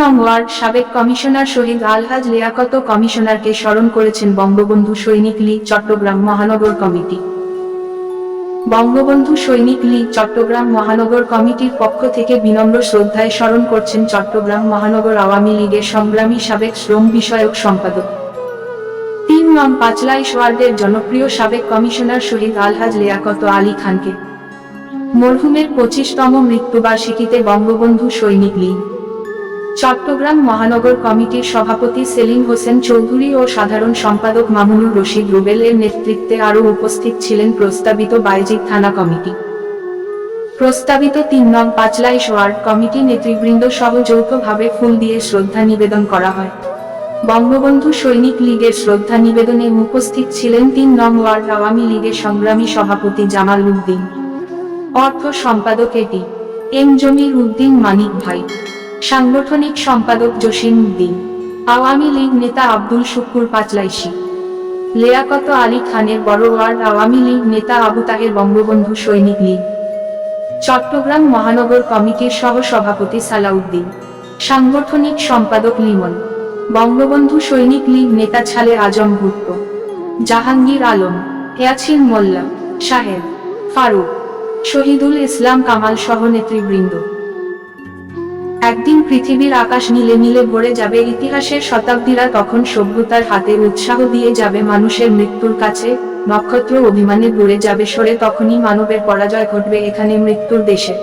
নং ওয়ার্ড সাবেক কমিশনার শহীদ আলহাজ লিয়াকত কমিশনারকে স্মরণ করেছেন বঙ্গবন্ধু সৈনিক লীগ চট্টগ্রাম মহানগর কমিটি। বঙ্গবন্ধু সৈনিক লীগ চট্টগ্রাম মহানগর কমিটির পক্ষ থেকে বিনম্র শ্রদ্ধায় স্মরণ করছেন চট্টগ্রাম মহানগর আওয়ামী লীগের সংগ্রামী সাবেক শ্রম বিষয়ক সম্পাদক। তিন নং পাঁচলাইশ ওয়ার্ডের জনপ্রিয় সাবেক কমিশনার শহীদ আলহাজ লিয়াকত আলী খানকে। মরহুমের পঁচিশতম মৃত্যুবার্ষিকীতে বঙ্গবন্ধু সৈনিক লীগ চট্টগ্রাম মহানগর কমিটির সভাপতি সেলিম হোসেন চৌধুরী ও সাধারণ সম্পাদক মামুনুর রশিদ রুবেলের নেতৃত্বে আরও উপস্থিত ছিলেন প্রস্তাবিত বাইজিদ থানা কমিটি। প্রস্তাবিত তিন নং পাঁচলাইশ ওয়ার্ড কমিটি নেতৃবৃন্দ সহ যৌথভাবে ফুল দিয়ে শ্রদ্ধা নিবেদন করা হয়। বঙ্গবন্ধু সৈনিক লীগের শ্রদ্ধা নিবেদনে উপস্থিত ছিলেন তিন নং ওয়ার্ড আওয়ামী লীগের সংগ্রামী সভাপতি জামাল উদ্দিন। অর্থ সম্পাদক এটি এম জমির উদ্দিন মানিক ভাই। সাংগঠনিক সম্পাদক জসিম উদ্দিন, আওয়ামী লীগ নেতা আব্দুল শুকুর পাচলাইশি, লিয়াকত আলী খানের বড় ওয়ার্ড আওয়ামী লীগ নেতা আবু তাহের বঙ্গবন্ধু সৈনিক লীগ, চট্টগ্রাম মহানগর কমিটির সহ সভাপতি সালাউদ্দিন, সাংগঠনিক সম্পাদক লিমন, বঙ্গবন্ধু সৈনিক লীগ নেতা ছালে আজম ভুট্টো, জাহাঙ্গীর আলম, ইয়াছিন মোল্লা সাহেব ফারুক, শহীদুল ইসলাম কামাল সহ নেতৃবৃন্দ। একদিন পৃথিবীর আকাশ নীলে নীলে ভরে যাবে ইতিহাসের শতাব্দীরা তখন সভ্যতার হাতে উৎসাহ দিয়ে যাবে মানুষের মৃত্যুর কাছে, নক্ষত্র অভিমানে ঘুরে যাবে সরে তখনই মানবের পরাজয় ঘটবে এখানে মৃত্যুর দেশে।